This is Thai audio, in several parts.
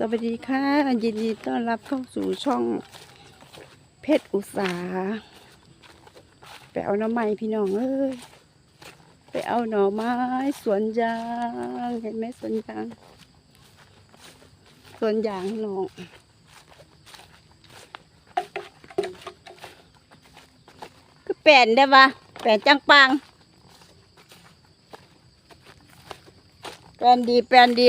สวัสดีค่ะ ยินดีต้อนรับเข้าสู่ช่องเพชรอุตสาไปเอาหน่อไม้พี่น้องเอ้ยไปเอาหน่อไม้สวนยางเห็นไหมสวนยางสวนยางพี่น้องคือแป่นได้ปะแป่นจังปังแป่นดีแป่นดี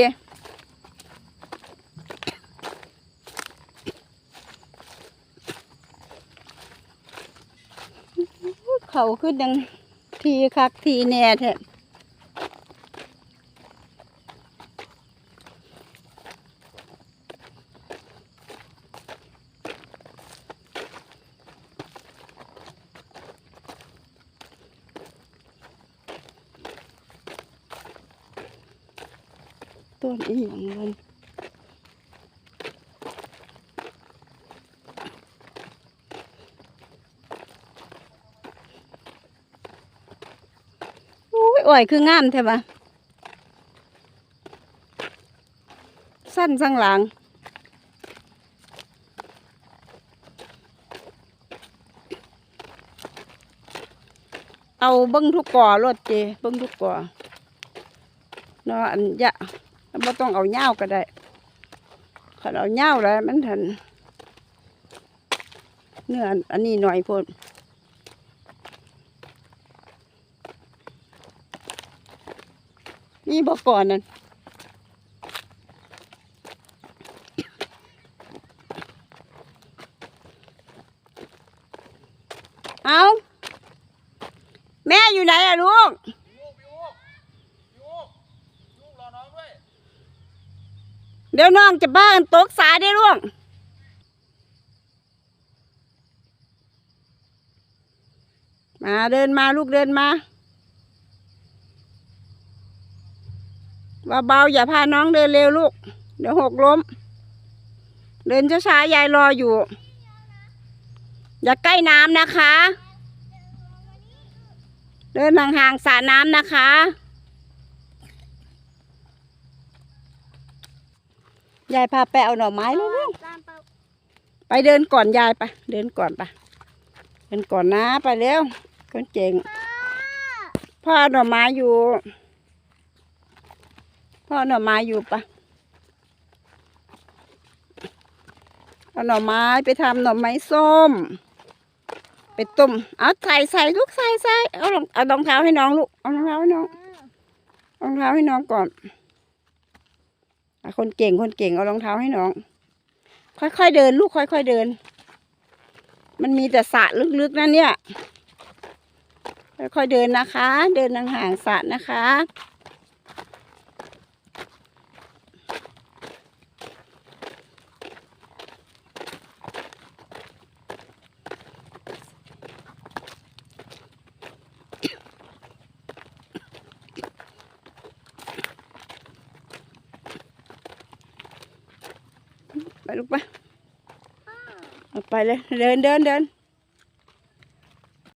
เขาขึ้นดังทีคักทีแน่แท้ต้นอีหยังลมอุ้ย อ่อยคืองามแท้ปะสั้นสังหลังเอาเบิ้งทุกก่อรถเจเบิ้งทุกก่อเนาะอันยะไม่ต้องเอาเง่าก็ได้ขันเอาเง่าแล้วมันทันเนื้ออันนี้หน่อยโพด นี่บอกก่อนนั่นเอาแม่อยู่ไหนอะลูกพี่อูกพี่อูกพี่อูกพี่อูกรอน้องด้วยเดี๋ยวน้องจะบ้านตกสาได้ร่วงมาเดินมาลูกเดินมา เบาๆอย่าพาน้องเดินเร็วลูก เดี๋ยวหกล้ม เดินช้าๆยายรออยู่ อย่าใกล้น้ำนะคะ เดินห่างๆสระน้ำนะคะ ยายพาไปเอาหน่อไม้เลยลูกไปเดินก่อนยายไปเดินก่อนไปเดินก่อนนะไปเร็วคนเจ๋งพ่อหน่อไม้อยู่ พ่อหน่อไม้อยู่ปะเอาหน่อไม้ไปทำหน่อไม้ส้ม ไปต้มเอาใส่ใส่ลูกใส่ใส่เอารองเอารองเท้าให้น้องลูกเอารองเท้าให้น้องรองเท้าให้น้องก่อนคนเก่งคนเก่งเอารองเท้าให้น้อง ค่อยๆเดิน ลูกค่อย ๆเดิน มันมีแต่สระลึกๆนั่นเนี่ยค่อยๆเดินนะคะ เดินห่างๆสระนะคะ ไปลูกไปเอาไปเลย เดินเดินเดิน